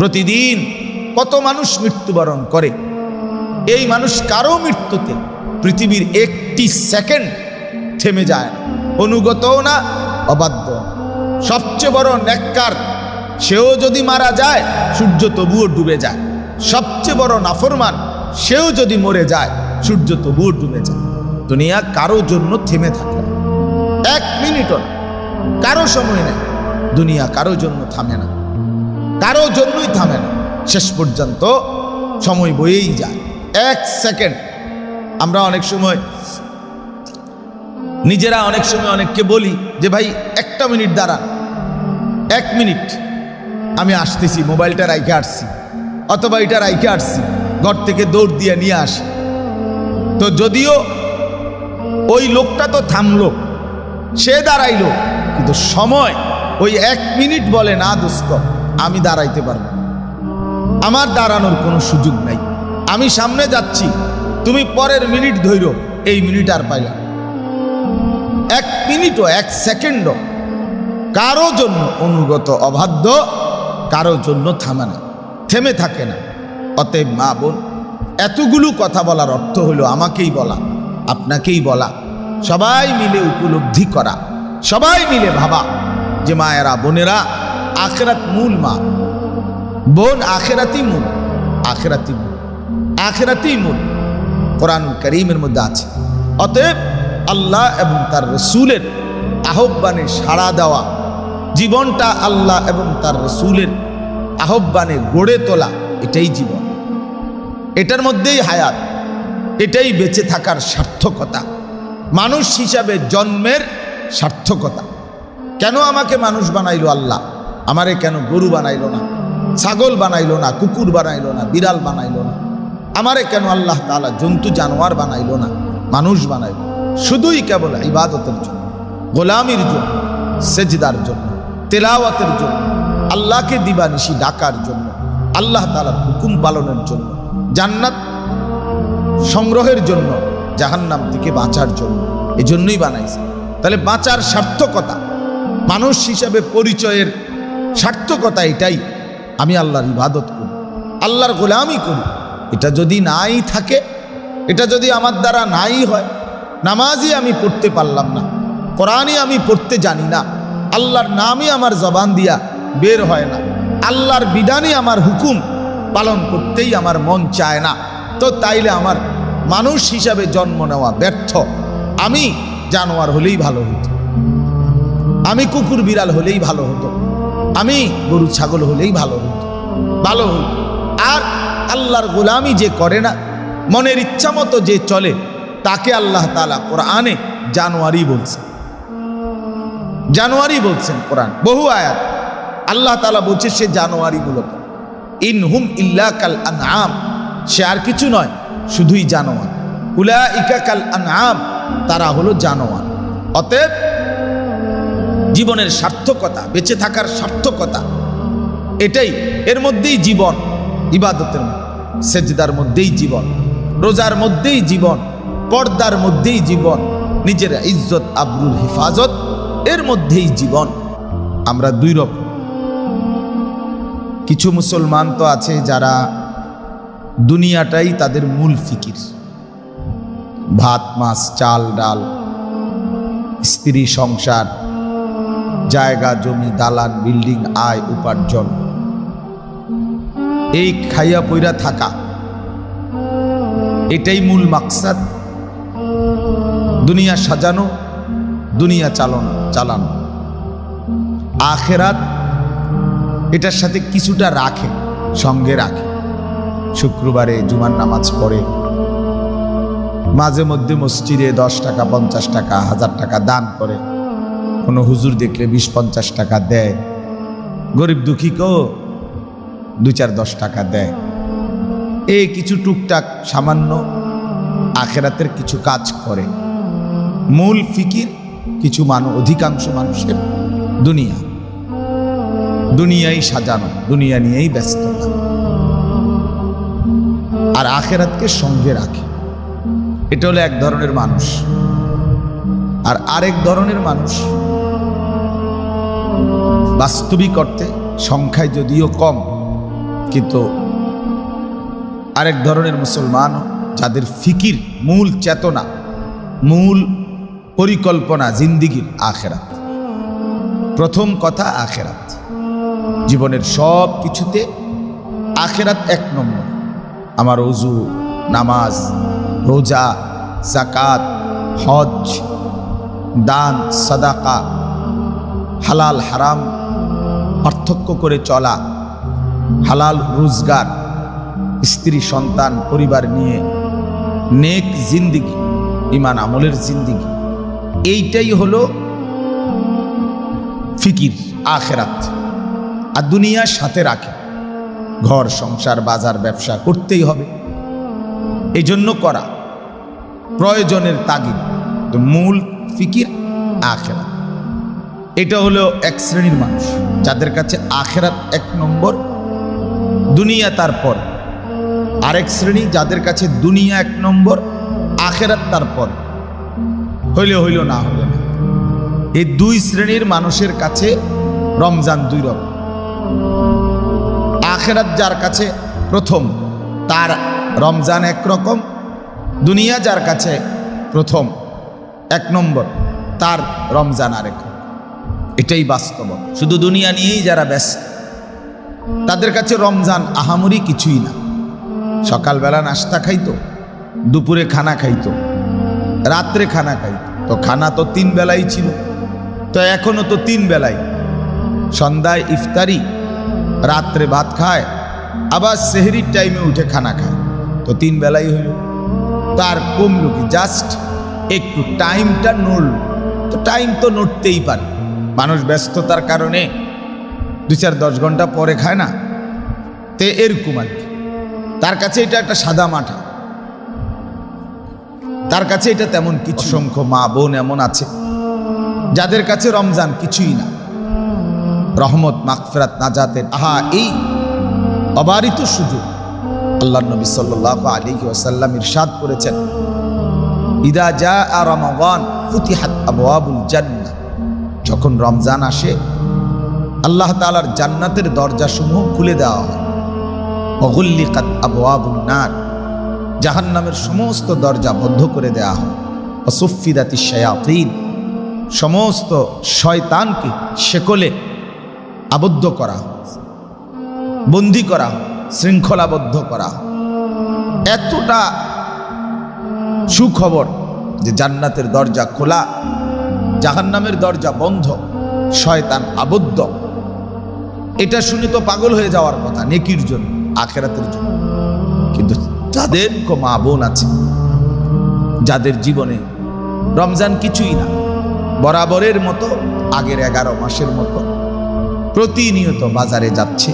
প্রতিদিন কত মানুষ মৃত্যুবরণ করে? এই মানুষ কারও মৃত্যুতে পৃথিবীর একটি সেকেন্ড থেমে যায় অনুগতও না, অবাধ্য সবচেয়ে বড় নেককার সেও যদি মারা যায়, সূর্য তবুও ডুবে যায়। সবচেয়ে বড় নাফরমান, সেও যদি মরে যায়, সূর্য তবুও ডুবে যায়। দুনিয়া কারও জন্য থেমে থাকে। এক মিনিটও কারও সময় নেই। দুনিয়া কারও জন্য থামে না। কারও জন্যই থামে না শেষ পর্যন্ত সময় বয়েই যায়। এক সেকেন্ড। আমরা অনেক সময়, নিজেরা অনেক সময় অনেককে বলি যে, ভাই, একটা মিনিট দাঁড়া এক মিনিট। আমি আসতেছি, মোবাইলটা রাইখে আসছি। অথবা এটা রাইখে আসছি, ঘর থেকে দৌড় দিয়ে নিয়ে আসি। তো যদিও ওই লোকটা তো থামলো, সে দাঁড়াইলো, কিন্তু সময় ওই এক মিনিট বলে না, দোস্ত। আমি দাঁড়াইতে পারব। আমার দাঁড়ানোর কোনো সুযোগ নাই। আমি সামনে যাচ্ছি, তুমি পরের মিনিট ধৈর এই মিনিট আর পাইলাম এক মিনিটও, এক সেকেন্ডও। কারও জন্য অনুগত অবাধ্য, কারও জন্য থামে না, থেমে থাকে না। অতএব মা বোন, এতগুলো কথা বলার অর্থ হলো আমাকেই বলা, আপনাকেই বলা। সবাই মিলে উপলব্ধি করা, সবাই মিলে ভাবা যে মায়েরা, বোনেরা আখেরাত মূল মা। বোন আখেরাতি মূল আখেরাতি মূল আখেরাতি মূল। কোরআনুল করিমের মধ্যে আছে। অতএব আল্লাহ এবং তার রসুলের আহ্বানে সাড়া দেওয়া, জীবনটা আল্লাহ এবং তার রসুলের আহ্বানে গড়ে তোলা, এটাই জীবন। এটার মধ্যেই হায়াত, এটাই বেঁচে থাকার সার্থকতা। মানুষ হিসাবে জন্মের সার্থকতা। কেন আমাকে মানুষ বানাইল আল্লাহ? আমারে কেন গরু বানাইল না? ছাগল বানাইল না, কুকুর বানাইল না, বিড়াল বানাইল না? আমারে কেন আল্লাহ তালা জন্তু, জানোয়ার বানাইল না, মানুষ বানাইল? শুধুই কেবল ইবাদতের জন্য, গোলামির জন্য, সেজদার জন্য, তেলাওয়াতের জন্য, আল্লাহকে দিবানিশি ডাকার জন্য, আল্লাহ তাআলার হুকুম পালনের জন্য, জান্নাত সংগ্রহের জন্য, জাহান্নাম থেকে বাঁচার জন্য এজন্যই বানাইছে। তাহলে বাঁচার সার্থকতা মানুষ হিসাবে পরিচয়ের সার্থকতা এটাই। আমি আল্লাহর ইবাদত করি, আল্লাহর গোলামি করি। এটা যদি নাই থাকে, এটা যদি আমার দ্বারা নাই হয়, নামাজই আমি পড়তে পারলাম না, কোরআনই আমি পড়তে জানি না, আল্লাহর নামই আমার জবান দিয়া বের হয় না, আল্লাহর বিধানই আমার হুকুম পালন করতেই আমার মন চায় না, তো তাইলে আমার মানুষ হিসাবে জন্ম নেওয়া ব্যর্থ। আমি জানোয়ার হলেই ভালো হতো, আমি কুকুর বিড়াল হলেই ভালো হতো আমি গরু, ছাগল হলেই ভালো হতো। ভালো হতো। আর আল্লাহর গোলামি যে করে না, মনের ইচ্ছা মতো যে চলে, তাকে আল্লাহ তালা কোরআনে জানুয়ারি বলছে জানুয়ারি বলছেন কোরআন, বহু আয়াত। আল্লাহ তালা বলছে সে জানুয়ারি মূলত। ইনহুম ইল্লা কাল আনআম, সে আর কিছু নয়, শুধুই জানোয়ার। উলা ইকা কাল আনআম, তারা হলো জানোয়ার। অতএব জীবনের সার্থকতা, বেঁচে থাকার সার্থকতা। এটাই, এর মধ্যেই জীবন, ইবাদতের সেজদার মধ্যেই জীবন, রোজার মধ্যেই জীবন, পর্দার মধ্যেই জীবন, নিজের ইজ্জত আব্রুল হেফাজত, এর মধ্যেই জীবন। আমরা দুই রকম। কিছু মুসলমান তো আছে যারা দুনিয়াটাই তাদের মূল ফিকির। ভাত, মাছ, চাল, ডাল, স্ত্রী, সংসার জায়গা, জমি, দালান, বিল্ডিং, আয়, উপার্জন। এই খাইয়া পইরা থাকা। এটাই মূল মাকসাদ। দুনিয়া সাজানো, দুনিয়া চালানো চালানো। আখেরাত এটার সাথে কিছুটা রাখে, সঙ্গে রাখে। শুক্রবারে জুমার নামাজ পড়ে। মাঝে মধ্যে মসজিদে দশ টাকা, পঞ্চাশ টাকা, হাজার টাকা দান করে। কোনো হুজুর দেখলে বিশ পঞ্চাশ টাকা দেয়। গরিব দুঃখীকেও দু চার দশ টাকা দেয়। এই কিছু টুকটাক সামান্য আখেরাতের কিছু কাজ করে। মূল ফিকির কিছু মানুষ অধিকাংশ মানুষের দুনিয়া। দুনিয়াই সাজানো, দুনিয়া নিয়েই ব্যস্ত। আর আখেরাতকে সঙ্গে রাখে। এটা হলো এক ধরনের মানুষ। আর আরেক ধরনের মানুষ বাস্তবিক অর্থে সংখ্যায় যদিও কম, কিন্তু আরেক ধরনের মুসলমান, যাদের ফিকির মূল চেতনা, মূল পরিকল্পনা জিন্দিগির আখেরাত। প্রথম কথা আখেরাত। জীবনের সব কিছুতে আখেরাত এক নম্বর। আমার অজু নামাজ, রোজা জাকাত হজ দান, সাদাকা হালাল হারাম পার্থক্য করে চলা, হালাল রোজগার, স্ত্রী, সন্তান, পরিবার নিয়ে নেক জিন্দিগি ইমান আমলের জিন্দিগি। এইটাই হলো ফিকির, আখেরাত। আর দুনিয়ার সাথে রাখে। ঘর, সংসার, বাজার, ব্যবসা করতেই হবে। এই জন্য করা প্রয়োজনের তাগিদ। মূল ফিকির আখেরাত। এটা হলো এক শ্রেণির মানুষ, যাদের কাছে আখেরাত এক নম্বর, দুনিয়া তারপর। আরেক শ্রেণি যাদের কাছে দুনিয়া এক নম্বর, আখেরাত তারপর। হইলে হইল না হইলে না। এই দুই শ্রেণির মানুষের কাছে রমজান দুই রকম। আখেরাত যার কাছে প্রথম, তার রমজান একরকম দুনিয়া যার কাছে প্রথম, এক নম্বর, তার রমজান আরেক। এটাই বাস্তব। শুধু দুনিয়া নিয়েই যারা ব্যস্ত, তাদের কাছে রমজান আহামরি কিছুই না। সকালবেলা নাস্তা খাইতো, দুপুরে খানা খাইতো, রাত্রে খানা খাইতো। তো খানা তো তিন বেলাই ছিল, তো এখনও তো তিন বেলাই। সন্ধ্যায় ইফতারি, রাত্রে ভাত খায়, আবার সেহরির টাইমে উঠে খানা খায়। তো তিন বেলাই হইল। তার কমলো কি? জাস্ট একটু টাইমটা নড়ল। তো টাইম তো নড়তেই পারে। মানুষ ব্যস্ততার কারণে দু চার দশ ঘণ্টা পরে খায় না। তে এরকম আর তার কাছে এটা একটা সাদা মাঠা। তার কাছে এটা তেমন কিছু সংখ্য মা বোন এমন আছে, যাদের কাছে রমজান কিছুই না। রহমত মাকফেরাত নাজাতের, আহা, এই অবারিত সুযোগ আল্লাহ নবী সাল্লাহ আলী ওসাল্লাম ইরশাদ করেছেন। ইদা যা আর রমাবান ফুতিহাত আবুল জান্নাত যখন রমজান আসে, আল্লাহ তালার জান্নাতের দরজাসমূহ খুলে দেওয়া হয়। অগুল্লিকাত আবুল নার, জাহান্নামের সমস্ত দরজা বন্ধ করে দেওয়া হয়। অসুফিদাতি শায়াতিন, সমস্ত শয়তানকে শেকলে আবদ্ধ করা বন্দি করা শৃঙ্খলাবদ্ধ করা এতটা সুখবর যে জান্নাতের দরজা খোলা জাহান্নামের দরজা বন্ধ, শয়তান আবদ্ধ। এটা শুনে তো পাগল হয়ে যাওয়ার কথা, নেকির জন্য, আখেরাতের জন্য। কিন্তু যাদের কো মা বোন আছে, যাদের জীবনে রমজান কিছুই না, বরাবরের মতো, আগের এগারো মাসের মতো, প্রতিনিয়ত বাজারে যাচ্ছে,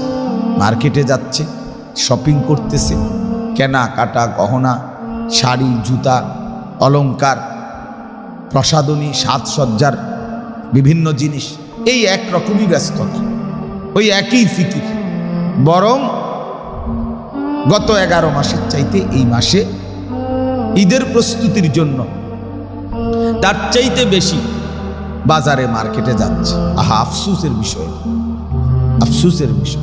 মার্কেটে যাচ্ছে, শপিং করতেছে কেনা কাটা গহনা, শাড়ি, জুতা, অলংকার প্রসাদনী, সাজসজ্জার বিভিন্ন জিনিস। এই একরকমই ব্যস্ততা। ওই একই ফিকির। বরং গত এগারো মাসের চাইতে এই মাসে ঈদের প্রস্তুতির জন্য তার চাইতে বেশি বাজারে মার্কেটে যাচ্ছে। আহা, আফসুসের বিষয়। আফসুসের বিষয়।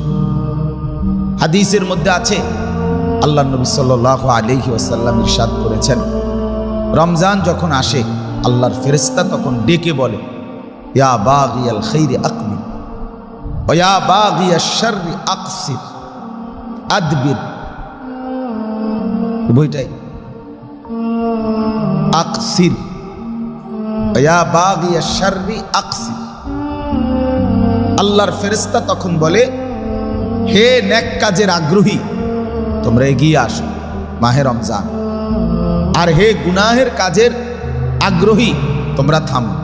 হাদিসের মধ্যে আছে, আল্লাহ নবী সাল আলহি আসাল্লাম ইরশাদ করেছেন, রমজান যখন আসে আল্লাহর ফেরেস্তা তখন ডেকে বলে, ইয়া বাগিয়াল খৈরে আকমি ওয়া বাগিয়া শাররি আকসির, আদবির। বইটাই, আকসির ইয়া বাগিয়া শাররি আকসির। আল্লাহর ফেরেস্তা তখন বলে, হে নেক কাজের আগ্রহী, তোমরা এগিয়ে আসো মাহে রমজান, আর হে গুনাহের কাজের আগ্রহী, তোমরা থামো।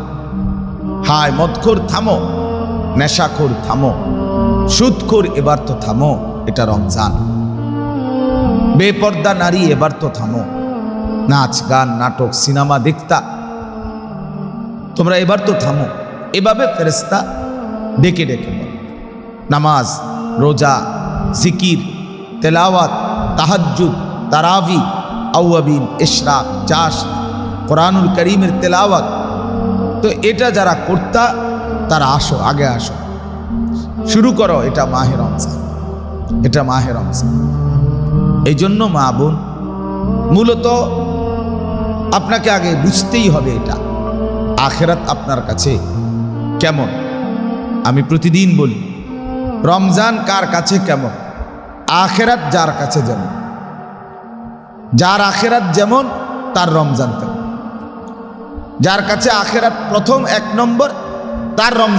হায়, মদখোর থামো, নেশাখোর থামো, সুদখোর এবার তো থামো, এটা রমজান। বেপর্দা নারী এবার তো থামো, নাচ, গান, নাটক, সিনেমা দেখতা, তোমরা এবার তো থামো। এভাবে ফেরেস্তা ডেকে ডেকে বল। নামাজ, রোজা, জিকির, তেলাওয়াত, তাহাজ্জুদ, তারাবি, আউয়াবিন, ইশরাক চাষ কোরআনুল করিমের তেলাওয়াত। তো এটা যারা কর্তা, তারা আসো, আগে আসো। শুরু করো, এটা মাহে রমজান। এটা মাহে রমজান। এই জন্য মা বোন, মূলত আপনাকে আগে বুঝতেই হবে এটা। আখেরাত আপনার কাছে কেমন? আমি প্রতিদিন বলি, রমজান কার কাছে কেমন? আখেরাত যার কাছে যেমন। যার আখেরাত যেমন, তার রমজান তেমন যার কাছে আখেরাত প্রথম এক নম্বর তার রমজান